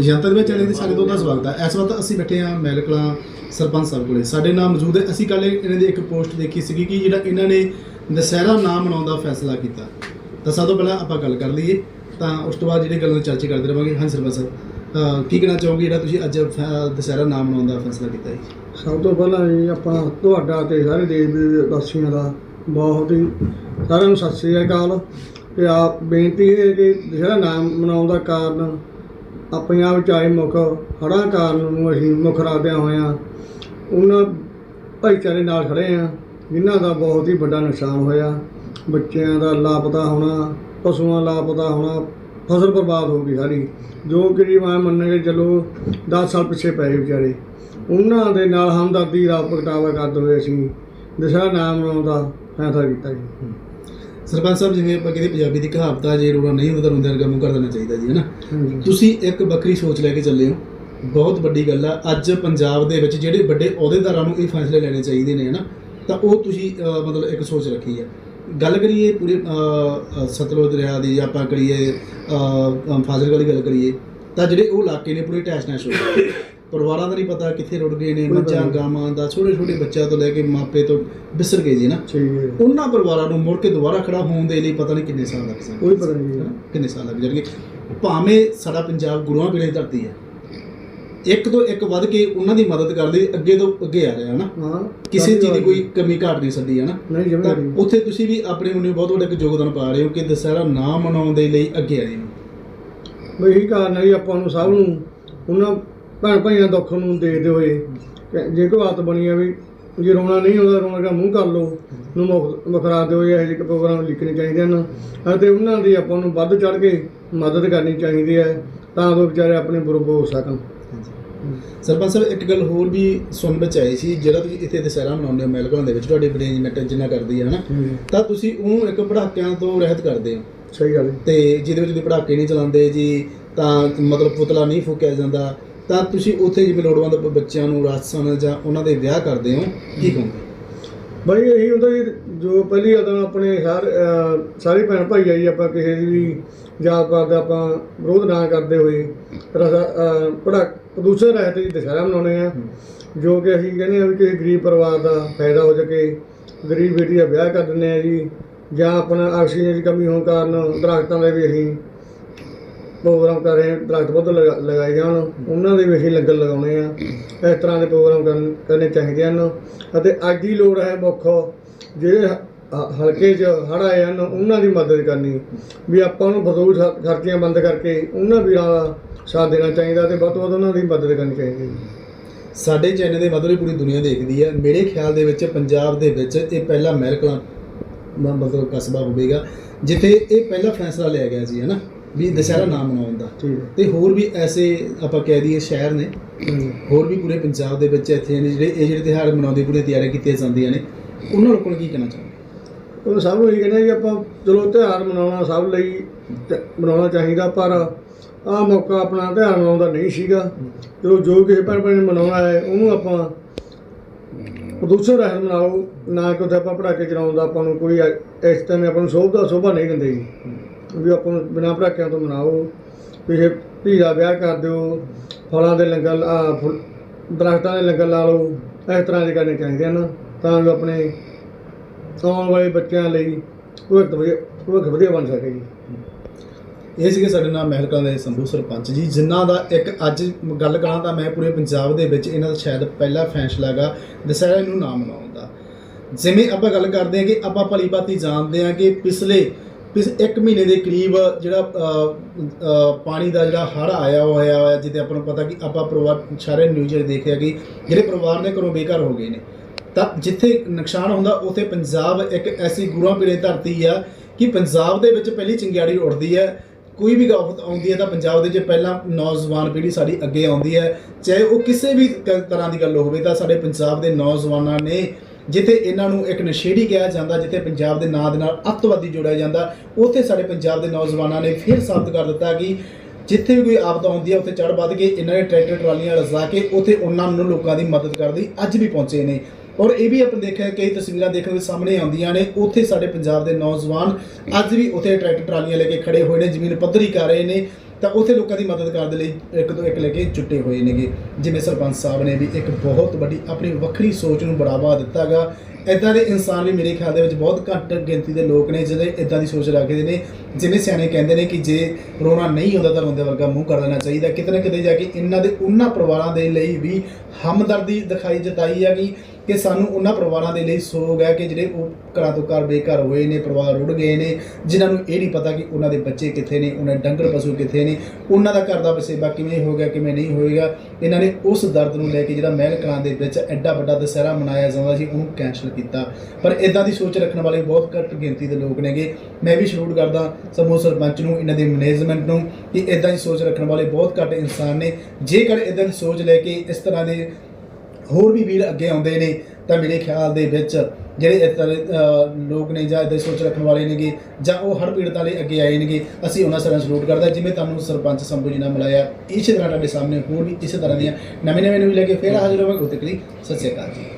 ਜਨਤਾ ਦੇ ਵਿੱਚ ਚੈਨਲ ਦੇ ਸਾਰੇ ਦੋਸਤਾਂ ਦਾ ਸਵਾਗਤ ਹੈ ਇਸ ਵਕਤ ਅਸੀਂ ਬੈਠੇ ਹਾਂ ਮੈਲਕਲਾ ਸਰਪੰਚ ਸਾਹਿਬ ਕੋਲੇ। ਸਾਡੇ ਨਾਲ ਮੌਜੂਦ ਹੈ। ਅਸੀਂ ਕੱਲ ਇਹਨਾਂ ਦੀ ਇੱਕ ਪੋਸਟ ਦੇਖੀ ਸੀਗੀ ਕਿ ਜਿਹੜਾ ਇਹਨਾਂ ਨੇ ਦਸਹਿਰਾ ਨਾਮ ਮਨਾਉਣ ਦਾ ਫੈਸਲਾ ਕੀਤਾ। ਤਾਂ ਸਭ ਤੋਂ ਪਹਿਲਾਂ ਆਪਾਂ ਗੱਲ ਕਰ ਲਈਏ। ਤਾਂ ਉਸ ਤੋਂ ਬਾਅਦ ਜਿਹੜੀ ਗੱਲਾਂ ਚਰਚਾ ਕਰਦੇ ਰਵਾਂਗੇ। ਹਾਂ ਸਰਪੰਚ ਸਾਹਿਬ। ਅਹ, ਕੀ ਕਹਿਣਾ ਚਾਹੋਗੇ? ਜਿਹੜਾ ਤੁਸੀਂ ਅੱਜ ਫੈ- ਦਸਹਿਰਾ ਨਾਮ ਮਨਾਉਣ ਦਾ ਫੈਸਲਾ ਕੀਤਾ ਹੈ? ਸਭ ਤੋਂ ਪਹਿਲਾਂ ਜੀ ਆਪਾਂ ਤੁਹਾਡਾ ਤੇ ਸਾਰੇ ਦੇਸ਼ ਦੇ ਵਾਸੀਆਂ ਦਾ ਬਹੁਤ ਹੀ ਸਾਰਿਆਂ ਨੂੰ ਸਤਿ ਸ੍ਰੀ ਅਕਾਲ। ਤੇ ਆਪ ਬੇਨਤੀ ਹੈ ਕਿ ਜਿਹੜਾ ਨਾਮ ਮਨਾਉਣ ਦਾ ਕਾਰਨ ਆਪਣੀਆਂ ਵਿੱਚ ਆਏ ਮੁੱਖ ਹੜ੍ਹਾਂ ਕਾਰਨ ਨੂੰ ਅਸੀਂ ਮੁੱਖ ਰੱਖਦਿਆਂ ਹੋਇਆਂ ਉਹਨਾਂ ਭਾਈਚਾਰੇ ਨਾਲ ਖੜੇ ਆ ਜਿਨ੍ਹਾਂ ਦਾ ਬਹੁਤ ਹੀ ਵੱਡਾ ਨੁਕਸਾਨ ਹੋਇਆ। ਬੱਚਿਆਂ ਦਾ ਲਾਪਤਾ ਹੋਣਾ, ਪਸ਼ੂਆਂ ਲਾਪਤਾ ਹੋਣਾ, ਫਸਲ ਬਰਬਾਦ ਹੋ ਗਈ ਸਾਰੀ, ਜੋ ਗਰੀਬ ਮੈਂ ਮੰਨ ਕੇ ਚੱਲੋ 10 ਸਾਲ ਪਿੱਛੇ ਪੈ ਗਏ ਵਿਚਾਰੇ। ਉਹਨਾਂ ਦੇ ਨਾਲ ਹਮਦਰਦੀ ਦਾ ਪ੍ਰਗਟਾਵਾ ਕਰਦੇ ਹੋਏ ਅਸੀਂ ਦਸ਼ਹਰਾ ਨਾਮ ਮਨਾਉਣ ਦਾ ਫੈਸਲਾ ਕੀਤਾ ਜੀ। ਸਰਪੰਚ ਸਾਹਿਬ ਜਿਵੇਂ ਆਪਾਂ ਕਹਿੰਦੇ ਪੰਜਾਬੀ ਦੀ ਕਹਾਵਤ ਆ ਜੇ ਰੋਣਾ ਨਹੀਂ ਹੁੰਦਾ ਤਾਂ ਰੋਂਦੇ ਵਰਗਾ ਮੂੰਹ ਕਰ ਦੇਣਾ ਚਾਹੀਦਾ ਜੀ ਹੈ ਨਾ? ਹਾਂਜੀ ਤੁਸੀਂ ਇੱਕ ਵੱਖਰੀ ਸੋਚ ਲੈ ਕੇ ਚੱਲੇ ਹੋ। ਬਹੁਤ ਵੱਡੀ ਗੱਲ ਆ ਅੱਜ ਪੰਜਾਬ ਦੇ ਵਿੱਚ ਜਿਹੜੇ ਵੱਡੇ ਅਹੁਦੇਦਾਰਾਂ ਨੂੰ ਇਹ ਫੈਸਲੇ ਲੈਣੇ ਚਾਹੀਦੇ ਨੇ ਹਨਾ ਤਾਂ ਉਹ ਤੁਸੀਂ ਮਤਲਬ ਇੱਕ ਸੋਚ ਰੱਖੀ ਹੈ ਗੱਲ ਕਰੀਏ ਪੂਰੇ ਸਤਲੁਜ ਦਰਿਆ ਦੀ ਜਾਂ ਆਪਾਂ ਕਰੀਏ ਫਾਜ਼ਿਲਕਾ ਦੀ ਗੱਲ ਕਰੀਏ ਤਾਂ ਜਿਹੜੇ ਉਹ ਇਲਾਕੇ ਨੇ ਪੂਰੇ ਟੈਸ਼ ਨੈਸ਼ ਹੋ ਗਏ। ਪਰਿਵਾਰਾਂ ਦਾ ਨਹੀਂ ਪਤਾ ਕਿੱਥੇ ਰੁੜ ਗਏ ਨੇ ਮੱਝਾਂ। ਗਾਵਾਂ ਦਾ ਛੋਟੇ ਛੋਟੇ ਬੱਚਿਆਂ ਤੋਂ ਲੈ ਕੇ ਮਾਪੇ ਤੋਂ ਵਿਸਰ ਗਏ ਜੀ ਨਾ। ਉਹਨਾਂ ਪਰਿਵਾਰਾਂ ਨੂੰ ਮੁੜ ਕੇ ਦੁਬਾਰਾ ਖੜਾ ਹੋਣ ਦੇ ਲਈ ਪਤਾ ਨਹੀਂ ਕਿੰਨੇ ਸਾਲ ਲੱਗ ਸਕਦੇ ਕੋਈ ਪਤਾ ਨਹੀਂ? ਕਿੰਨੇ ਸਾਲ ਲੱਗ ਜਾਣਗੇ। ਭਾਵੇਂ ਸਾਡਾ ਪੰਜਾਬ ਗੁਰੂਆਂ ਵੇਲੇ ਧਰਤੀ ਹੈ। ਇੱਕ ਤੋਂ ਇੱਕ ਵੱਧ ਕੇ ਉਹਨਾਂ ਦੀ ਮਦਦ ਕਰਦੇ ਅੱਗੇ ਤੋਂ ਅੱਗੇ ਆ ਰਿਹਾ ਹਨਾ? ਹਾਂ ਕਿਸੇ ਚੀਜ਼ ਦੀ ਕੋਈ ਕਮੀ ਘਾਟ ਨਹੀਂ ਸੱਦੀ ਹਨਾ? ਤਾਂ ਉੱਥੇ ਤੁਸੀਂ ਵੀ ਆਪਣੇ ਵੱਲੋਂ ਬਹੁਤ ਵੱਡਾ ਇੱਕ ਯੋਗਦਾਨ ਪਾ ਰਹੇ ਹੋ ਕਿ ਦਸਹਿਰਾ ਨਾ ਮਨਾਉਣ ਦੇ ਲਈ ਅੱਗੇ ਆਏ ਹੋ। ਬਈ ਇਹੀ ਕਾਰਨ ਹੈ ਜੀ ਆਪਾਂ ਨੂੰ ਸਭ ਨੂੰ ਉਹਨਾਂ ਭੈਣ ਭਾਈਆਂ ਦੁੱਖ ਨੂੰ ਦੇਖਦੇ ਹੋਏ ਜੇ ਕੋਈ ਬਾਤ ਬਣੀ ਆ ਵੀ ਜੇ ਰੋਣਾ ਨਹੀਂ ਆਉਂਦਾ ਰੋਣਾ ਦਾ ਮੂੰਹ ਕਰ ਲਓ ਨੂੰ ਮੁਖ ਮੁਖਰਾਦੇ ਹੋਏ ਇਹੋ ਜਿਹੇ ਪ੍ਰੋਗਰਾਮ ਲਿਖਣੇ ਚਾਹੀਦੇ ਹਨ। ਅਤੇ ਉਹਨਾਂ ਦੀ ਆਪਾਂ ਨੂੰ ਵੱਧ ਚੜ ਕੇ ਮਦਦ ਕਰਨੀ ਚਾਹੀਦੀ ਹੈ ਤਾਂ ਉਹ ਵਿਚਾਰੇ ਆਪਣੇ ਬਰੋਬਰ ਹੋ ਸਕਣ। ਸਰਪੰਚ ਸਾਹਿਬ ਇੱਕ ਗੱਲ ਹੋਰ ਵੀ ਸੁਣ ਵਿੱਚ ਆਈ ਸੀ ਜਿਹੜਾ ਤੁਸੀਂ ਇੱਥੇ ਦਸਹਿਰਾ ਮਨਾਉਂਦੇ ਹੋ ਮਹਿਲਗੜ੍ਹਾਂ ਦੇ ਵਿੱਚ ਤੁਹਾਡੀ ਅਰੇਂਜਮੈਂਟ ਜਿੰਨਾ ਕਰਦੀ ਹੈ ਹਨਾ? ਤਾਂ ਤੁਸੀਂ ਉਹਨੂੰ ਇੱਕ ਪੜਾਕਿਆਂ ਤੋਂ ਰਹਿਤ ਕਰਦੇ ਹੋ। ਸਹੀ ਗੱਲ ਤੇ ਜਿਹਦੇ ਵਿੱਚ ਤੁਸੀਂ ਪੜਾਕੇ ਨਹੀਂ ਚਲਾਉਂਦੇ ਜੀ ਤਾਂ ਮਤਲਬ ਪੁਤਲਾ ਨਹੀਂ ਫੂਕਿਆ ਜਾਂਦਾ ਤਾਂ ਤੁਸੀਂ ਉੱਥੇ ਜਿਵੇਂ ਲੋੜਵੰਦ ਬ- ਬੱਚਿਆਂ ਨੂੰ ਰਾਸ਼ਨ ਜਾਂ ਉਹਨਾਂ ਦੇ ਵਿਆਹ ਕਰਦੇ ਹੋ, ਕੀ ਕਹੋਗੇ? ਬਾਈ, ਇਹੀ ਹੁੰਦਾ ਜੀ, ਜੋ ਪਹਿਲੀ ਗੱਲ ਤਾਂ ਆਪਣੇ ਸਾਰੇ ਅਹ, ਸਾਰੇ ਭੈਣ ਭਾਈ ਆ ਜੀ, ਆਪਾਂ ਕਿਸੇ ਦੀ ਵੀ ਜਾਤ ਪਾਤ ਦਾ ਆਪਾਂ ਵਿਰੋਧ ਨਾ ਕਰਦੇ ਹੋਏ, ਰਸਾ ਪੜਾ ਪ੍ਰਦੂਸ਼ਣ ਰਹਿਤ ਜੀ ਦੁਸਹਿਰਾ ਮਨਾਉਣੇ ਆ ਜੋ ਕਿ ਅਸੀਂ ਕਹਿੰਦੇ ਆ ਵੀ ਕਿਸੇ ਗਰੀਬ ਪਰਿਵਾਰ ਦਾ ਫਾਇਦਾ ਹੋ ਸਕੇ, ਗਰੀਬ ਬੇਟੀ ਦਾ ਵਿਆਹ ਕਰ ਦਿੰਦੇ ਆ ਜੀ, ਜਾਂ ਆਪਣਾ ਆਕਸੀਜਨ ਦੀ ਕਮੀ ਹੋਣ ਕਾਰਨ ਦਰਖਤਾਂ ਦੇ ਵੀ ਅਸੀਂ ਪ੍ਰੋਗਰਾਮ ਕਰ ਰਹੇ ਦਰਖਤ ਬਹੁਤ ਲਗਾ- ਲਗਾਏ ਜਾਣ, ਉਹਨਾਂ ਦੇ ਵੀ ਅਸੀਂ ਲੰਗਰ ਲਗਾਉਣੇ ਆ। ਇਸ ਤਰ੍ਹਾਂ ਦੇ ਪ੍ਰੋਗਰਾਮ ਕਰਨ, ਕਰਨੇ ਚਾਹੀਦੇ ਹਨ ਅਤੇ ਅੱਜ ਦੀ ਲੋੜ ਹੈ ਮੁੱਖ ਜਿਹੜੇ ਹਲਕੇ 'ਚ ਹੜ੍ਹ ਆਏ ਹਨ, ਉਹਨਾਂ ਦੀ ਮਦਦ ਕਰਨੀ। ਵੀ ਆਪਾਂ ਨੂੰ ਫਜ਼ੂਲ ਖ- ਖਰਚੀਆਂ ਬੰਦ ਕਰਕੇ ਉਹਨਾਂ ਵੀਰਾਂ ਦਾ ਸਾਥ ਦੇਣਾ ਚਾਹੀਦਾ ਤੇ ਵੱਧ ਤੋਂ ਵੱਧ ਉਹਨਾਂ ਦੀ ਮਦਦ ਕਰਨੀ ਚਾਹੀਦੀ ਹੈ। ਸਾਡੇ ਚੈਨਲ ਦੇ ਮਦਦ ਪੂਰੀ ਦੁਨੀਆ ਦੇਖਦੀ ਹੈ। ਮੇਰੇ ਖਿਆਲ ਦੇ ਵਿੱਚ ਪੰਜਾਬ ਦੇ ਵਿੱਚ ਇਹ ਪਹਿਲਾ ਮਹਿਲਕਲਾਂ ਦਾ ਮਤਲਬ ਕਸਬਾ ਹੋਵੇਗਾ, ਜਿੱਥੇ ਇਹ ਪਹਿਲਾ ਫੈਸਲਾ ਲਿਆ ਗਿਆ ਸੀ, ਹੈ ਨਾ? ਵੀ ਦਸਹਿਰਾ ਨਾ ਮਨਾਉਣ ਦਾ। ਤੇ ਹੋਰ ਵੀ ਐਸੇ ਆਪਾਂ ਕਹਿ ਦਈਏ ਸ਼ਹਿਰ ਨੇ। ਹੋਰ ਵੀ ਪੂਰੇ ਪੰਜਾਬ ਦੇ ਵਿੱਚ ਇੱਥੇ ਨੇ ਜਿਹੜੇ ਇਹ ਜਿਹੜੇ ਤਿਉਹਾਰ ਮਨਾਉਂਦੇ ਪੂਰੇ ਤਿਆਰੀਆਂ ਕੀਤੀਆਂ ਜਾਂਦੀਆਂ ਨੇ ਉਹਨਾਂ ਲੋਕਾਂ ਨੂੰ ਕੀ ਕਹਿਣਾ ਚਾਹੁੰਦੇ? ਉਹ ਸਭ ਨੂੰ ਇਹ ਕਹਿੰਦੇ ਜੀ ਆਪਾਂ ਚਲੋ ਤਿਉਹਾਰ ਮਨਾਉਣਾ ਸਭ ਲਈ ਮਨਾਉਣਾ ਚਾਹੀਦਾ ਪਰ ਆਹ ਮੌਕਾ ਆਪਣਾ ਤਿਉਹਾਰ ਮਨਾਉਣ ਦਾ ਨਹੀਂ ਸੀਗਾ। ਚਲੋ ਜੋ ਕਿਸੇ ਭਾਈ ਨੇ ਮਨਾਉਣਾ ਹੈ ਉਹਨੂੰ ਆਪਾਂ ਪ੍ਰਦੂਸ਼ਣ ਰਹਿਤ ਮਨਾਓ ਨਾ ਕਿ ਉੱਥੇ ਆਪਾਂ ਪਟਾਕੇ ਚਲਾਉਣ ਦਾ ਆਪਾਂ ਨੂੰ ਕੋਈ ਇਸ ਤਰ੍ਹਾਂ ਆਪਾਂ ਨੂੰ ਸ਼ੋਭਾ ਸ਼ੋਭਾ ਨਹੀਂ ਦਿੰਦੇ ਜੀ। ਵੀ ਆਪਾਂ ਨੂੰ ਬਿਨਾਂ ਪਟਾਕਿਆਂ ਤੋਂ ਮਨਾਓ। ਵੀ ਇਹ ਧੀ ਦਾ ਵਿਆਹ ਕਰ ਦਿਓ, ਫਲਾਂ ਦੇ ਲੰਗਰ ਆ ਫੁੱਲ- ਦਰਖਤਾਂ ਦੇ ਲੰਗਰ ਲਾ ਲਓ, ਇਸ ਤਰ੍ਹਾਂ ਦੇ ਕਰਨੇ ਚਾਹੀਦੇ ਹਨ ਤਾਂ ਜੋ ਆਪਣੇ ਆਉਣ ਵਾਲੇ ਬੱਚਿਆਂ ਲਈ ਭਵਿੱਖ ਵਧੀਆ ਭਵਿੱਖ ਵਧੀਆ ਬਣ ਸਕੇ ਜੀ। ਇਹ ਸੀਗੇ ਸਾਡੇ ਨਾਲ ਮਹਿਲਕਾ ਦੇ ਸੰਭੂ ਸਰਪੰਚ ਜੀ, ਜਿਨ੍ਹਾਂ ਦਾ ਇੱਕ ਅੱਜ ਗੱਲ ਕਰਾਂ ਤਾਂ ਮੈਂ ਪੂਰੇ ਪੰਜਾਬ ਦੇ ਵਿੱਚ ਇਹਨਾਂ ਦਾ ਸ਼ਾਇਦ ਪਹਿਲਾ ਫੈਸਲਾ ਹੈਗਾ ਦਸਹਿਰਾ ਨੂੰ ਨਾ ਮਨਾਉਣ ਦਾ। ਜਿਵੇਂ ਆਪਾਂ ਗੱਲ ਕਰਦੇ ਹਾਂ ਕਿ ਆਪਾਂ ਭਲੀ ਭਾਤੀ ਜਾਣਦੇ ਹਾਂ ਕਿ ਪਿਛਲੇ ਪਿਛ ਇੱਕ ਮਹੀਨੇ ਦੇ ਕਰੀਬ ਜਿਹੜਾ ਪਾਣੀ ਦਾ ਜਿਹੜਾ ਹੜ੍ਹ ਆਇਆ ਹੋਇਆ ਹੈ ਜਿੱਤੇ ਆਪਾਂ ਨੂੰ ਪਤਾ ਕਿ ਆਪਾਂ ਪਰਿਵਾਰ ਸਾਰੇ ਨਿਊਜ਼ ਦੇਖਿਆ ਕਿ ਜਿਹੜੇ ਪਰਿਵਾਰ ਨੇ ਘਰੋਂ ਬੇਘਰ ਹੋ ਗਏ ਨੇ। ਤਾਂ ਜਿੱਥੇ ਨੁਕਸਾਨ ਹੁੰਦਾ, ਉੱਥੇ ਪੰਜਾਬ ਇੱਕ ਐਸੀ ਗੁਰੂਆਂ ਪੀੜੇ ਧਰਤੀ ਆ ਕਿ ਪੰਜਾਬ ਦੇ ਵਿੱਚ ਪਹਿਲੀ ਚਿੰਗਿਆੜੀ ਉੱਠਦੀ ਹੈ। ਕੋਈ ਵੀ ਆਫਤ ਆਉਂਦੀ ਹੈ ਤਾਂ ਪੰਜਾਬ ਦੇ ਜੇ ਪਹਿਲਾਂ ਨੌਜਵਾਨ ਪੀੜ੍ਹੀ ਸਾਡੀ ਅੱਗੇ ਆਉਂਦੀ ਹੈ। ਚਾਹੇ ਉਹ ਕਿਸੇ ਵੀ ਤਰ੍ਹਾਂ ਦੀ ਗੱਲ ਹੋਵੇ ਤਾਂ ਸਾਡੇ ਪੰਜਾਬ ਦੇ ਨੌਜਵਾਨਾਂ ਨੇ ਜਿੱਥੇ ਇਹਨਾਂ ਨੂੰ ਇੱਕ ਨਸ਼ੇੜੀ ਕਿਹਾ ਜਾਂਦਾ, ਜਿੱਥੇ ਪੰਜਾਬ ਦੇ ਨਾਂ ਦੇ ਨਾਲ ਅੱਤਵਾਦੀ ਜੋੜਿਆ ਜਾਂਦਾ, ਉੱਥੇ ਸਾਡੇ ਪੰਜਾਬ ਦੇ ਨੌਜਵਾਨਾਂ ਨੇ ਫਿਰ ਸਾਬਤ ਕਰ ਦਿੱਤਾ ਕਿ ਜਿੱਥੇ ਵੀ ਕੋਈ ਆਪਦਾ ਆਉਂਦੀ ਹੈ ਉੱਥੇ ਚੜ ਵੱਧ ਕੇ ਇਹਨਾਂ ਨੇ ਟਰੈਕਟਰ, ਟਰਾਲੀਆਂ ਰਜ਼ਾ ਕੇ ਉੱਥੇ ਉਹਨਾਂ ਨੂੰ ਲੋਕਾਂ ਦੀ ਮਦਦ ਕਰਦੀ ਅੱਜ ਵੀ ਪਹੁੰਚੇ ਨੇ। ਔਰ ਇਹ ਵੀ ਆਪਾਂ ਦੇਖਿਆ, ਕਈ ਤਸਵੀਰਾਂ ਦੇਖਣ ਦੇ ਸਾਹਮਣੇ ਆਉਂਦੀਆਂ ਨੇ, ਉੱਥੇ ਸਾਡੇ ਪੰਜਾਬ ਦੇ ਨੌਜਵਾਨ ਅੱਜ ਵੀ ਉੱਥੇ ਟਰੈਕਟਰ, ਟਰਾਲੀਆਂ ਲੈ ਕੇ ਖੜੇ ਹੋਏ ਨੇ, ਜ਼ਮੀਨ ਪੱਧਰੀ ਕਰ ਰਹੇ ਨੇ। ਤਾਂ ਉੱਥੇ ਲੋਕਾਂ ਦੀ ਮਦਦ ਕਰਨ ਦੇ ਲਈ ਇੱਕ ਤੋਂ ਇੱਕ ਲੈ ਕੇ ਜੁਟੇ ਹੋਏ ਨੇਗੇ। ਜਿਵੇਂ ਸਰਪੰਚ ਸਾਹਿਬ ਨੇ ਵੀ ਇੱਕ ਬਹੁਤ ਵੱਡੀ ਆਪਣੀ ਵੱਖਰੀ ਸੋਚ ਨੂੰ ਬੜਾਵਾ ਦਿੱਤਾਗਾ। ਇਦਾਂ ਦੇ ਇਨਸਾਨ ਵੀ ਮੇਰੇ ਖਿਆਲ ਦੇ ਵਿੱਚ ਬਹੁਤ ਘੱਟ ਗਿਣਤੀ ਦੇ ਲੋਕ ਨੇ ਜਿਹੜੇ ਇਦਾਂ ਦੀ ਸੋਚ ਰੱਖਦੇ ਨੇ। ਜਿਵੇਂ ਸਿਆਣੇ ਕਹਿੰਦੇ ਨੇ ਕਿ ਜੇ ਰੋਣਾ ਨਹੀਂ ਆਉਂਦਾ ਤਾਂ ਰੋਂਦੇ ਵਰਗਾ ਮੂੰਹ ਕਰ ਲੈਣਾ ਚਾਹੀਦਾ। ਕਿਤੇ ਨਾ ਕਿਤੇ ਜਾ ਕੇ ਇਹਨਾਂ ਦੇ ਉਹਨਾਂ ਪਰਿਵਾਰਾਂ ਦੇ ਲਈ ਵੀ ਹਮਦਰਦੀ ਦਿਖਾਈ ਜਤਾਈ ਹੈਗੀ ਕਿ ਸਾਨੂੰ ਉਹਨਾਂ ਪਰਿਵਾਰਾਂ ਦੇ ਲਈ ਸੋਗ ਹੈ ਕਿ ਜਿਹੜੇ ਉਹ ਘਰਾਂ ਤੋਂ ਘਰ ਬੇਘਰ ਹੋਏ ਨੇ, ਪਰਿਵਾਰ ਰੁੜ ਗਏ ਨੇ, ਜਿਨ੍ਹਾਂ ਨੂੰ ਇਹ ਨਹੀਂ ਪਤਾ ਕਿ ਉਹਨਾਂ ਦੇ ਬੱਚੇ ਕਿੱਥੇ ਨੇ, ਉਹਨਾਂ ਦੇ ਡੰਗਰ ਪਸ਼ੂ ਕਿੱਥੇ ਨੇ, ਉਹਨਾਂ ਦਾ ਘਰ ਦਾ ਵਸੇਬਾ ਕਿਵੇਂ ਹੋਏਗਾ ਕਿਵੇਂ ਨਹੀਂ ਹੋਏਗਾ। ਇਹਨਾਂ ਨੇ ਉਸ ਦਰਦ ਨੂੰ ਲੈ ਕੇ ਜਿਹੜਾ ਮਹਿਲ ਕਲਾਂ ਦੇ ਵਿੱਚ ਐਡਾ ਵੱਡਾ ਦਸਹਿਰਾ ਮਨਾਇਆ ਜਾਂਦਾ ਸੀ, ਉਹਨੂੰ ਕੈਂਸਲ ਕੀਤਾ। ਪਰ ਇਦਾਂ ਦੀ ਸੋਚ ਰੱਖਣ ਵਾਲੇ ਬਹੁਤ ਘੱਟ ਗਿਣਤੀ ਦੇ ਲੋਕ ਨੇਗੇ। ਮੈਂ ਵੀ ਸ਼ੁਰੂ ਕਰਦਾ, ਸਮੂਹ ਸਰਪੰਚ ਨੂੰ, ਇਹਨਾਂ ਦੇ ਮੈਨੇਜਮੈਂਟ ਨੂੰ, ਕਿ ਇਦਾਂ ਦੀ ਸੋਚ ਰੱਖਣ ਵਾਲੇ ਬਹੁਤ ਘੱਟ ਇਨਸਾਨ ਨੇ। ਜੇਕਰ ਇਦਾਂ ਦੀ ਸੋਚ ਲੈ ਕੇ ਇਸ ਤਰ੍ਹਾਂ ਦੇ ਹੋਰ ਵੀ ਵੀਰ ਅੱਗੇ ਆਉਂਦੇ ਨੇ ਤਾਂ ਮੇਰੇ ਖਿਆਲ ਦੇ ਵਿੱਚ ਜਿਹੜੇ ਇਸ ਤਰ੍ਹਾਂ ਦੇ, ਲੋਕ ਨੇ ਜਾਂ ਇਦਾਂ ਸੋਚ ਰੱਖਣ ਵਾਲੇ ਨੇਗੇ ਜਾਂ ਉਹ ਹਰ ਪੀੜਤਾਂ ਲਈ ਅੱਗੇ ਆਏ ਨੇਗੇ ਅਸੀਂ ਉਹਨਾਂ ਸਾਰਿਆਂ ਨੂੰ ਸਲੂਟ ਕਰਦਾ ਜਿਵੇਂ ਤੁਹਾਨੂੰ ਸਰਪੰਚ ਸੰਭੂ ਜੀ ਨਾਲ ਮਿਲਾਇਆ ਇਸੇ ਤਰ੍ਹਾਂ ਤੁਹਾਡੇ ਸਾਹਮਣੇ ਹੋਰ ਵੀ ਇਸੇ ਤਰ੍ਹਾਂ ਦੀਆਂ ਨਵੇਂ ਨਵੇਂ ਨੂੰ ਲੈ ਕੇ ਫੇਰ ਹਾਜ਼ਰ ਹੋਵਾਂਗੇ। ਉਤੇ ਕਰੀ ਸਤਿ ਸ਼੍ਰੀ ਅਕਾਲ ਜੀ।